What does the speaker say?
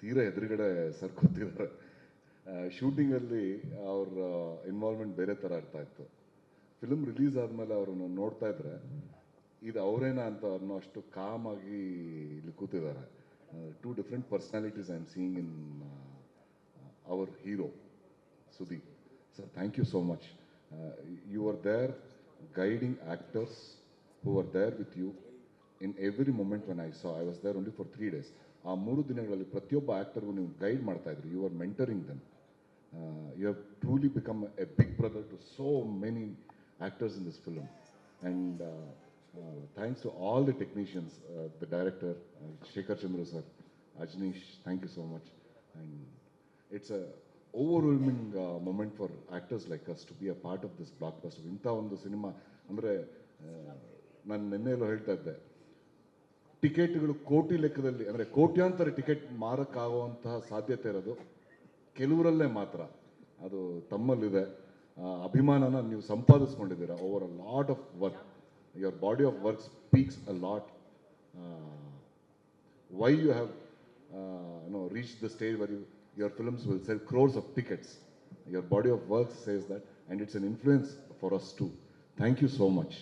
ತೀರಾ ಎದುರುಗಡೆ ಸರ್ ಕೂತಿದ್ದಾರೆ ಶೂಟಿಂಗಲ್ಲಿ ಅವ್ರ ಇನ್ವಾಲ್ವ್ಮೆಂಟ್ ಬೇರೆ ಥರ ಇರ್ತಾ ಇತ್ತು. ಫಿಲ್ಮ್ ರಿಲೀಸ್ ಆದಮೇಲೆ ಅವ್ರನ್ನ ನೋಡ್ತಾ ಇದ್ರೆ, ಇದು ಅವರೇನಾ ಅಂತ ಅನ್ನೋ ಅಷ್ಟು ಕಾಮ್ ಆಗಿ ಇಲ್ಲಿ ಕೂತಿದ್ದಾರೆ. Two different personalities I am seeing in our hero Sudeep sir thank you so much you are there guiding actors who are there with you in every moment when I saw I was there only for three days ಆ ಮೂರು ದಿನಗಳಲ್ಲಿ ಪ್ರತಿಯೊಬ್ಬ ಆ್ಯಕ್ಟರ್ಗೂ ನೀವು guide ಮಾಡ್ತಾ ಇದ್ರಿ. You are mentoring then you have truly become a big brother to so many actors in this film and thanks to all the technicians the director Shekhar Chandra sir Ajneesh thank you so much and it's a overwhelming moment for actors like us to be a part of this blockbuster ಇಂಥ ಒಂದು cinema ಅಂದರೆ ನಾನು ನಿನ್ನೆಲ್ಲೂ ಹೇಳ್ತಾ ಇದ್ದೆ. ಟಿಕೆಟ್ಗಳು ಕೋಟಿ ಲೆಕ್ಕದಲ್ಲಿ, ಅಂದರೆ ಕೋಟ್ಯಾಂತರ ಟಿಕೆಟ್ ಮಾರಕ್ಕಾಗುವಂತಹ ಸಾಧ್ಯತೆ ಇರೋದು ಕೆಲವರಲ್ಲೇ ಮಾತ್ರ. ಅದು ತಮ್ಮಲ್ಲಿದೆ. ಅಭಿಮಾನನ ನೀವು ಸಂಪಾದಿಸ್ಕೊಂಡಿದ್ದೀರಾ. Over a lot of work your body of work speaks a lot why you have no reach the stage where you your films will sell crores of tickets your body of body says that and it's an it's for us to thank you so much.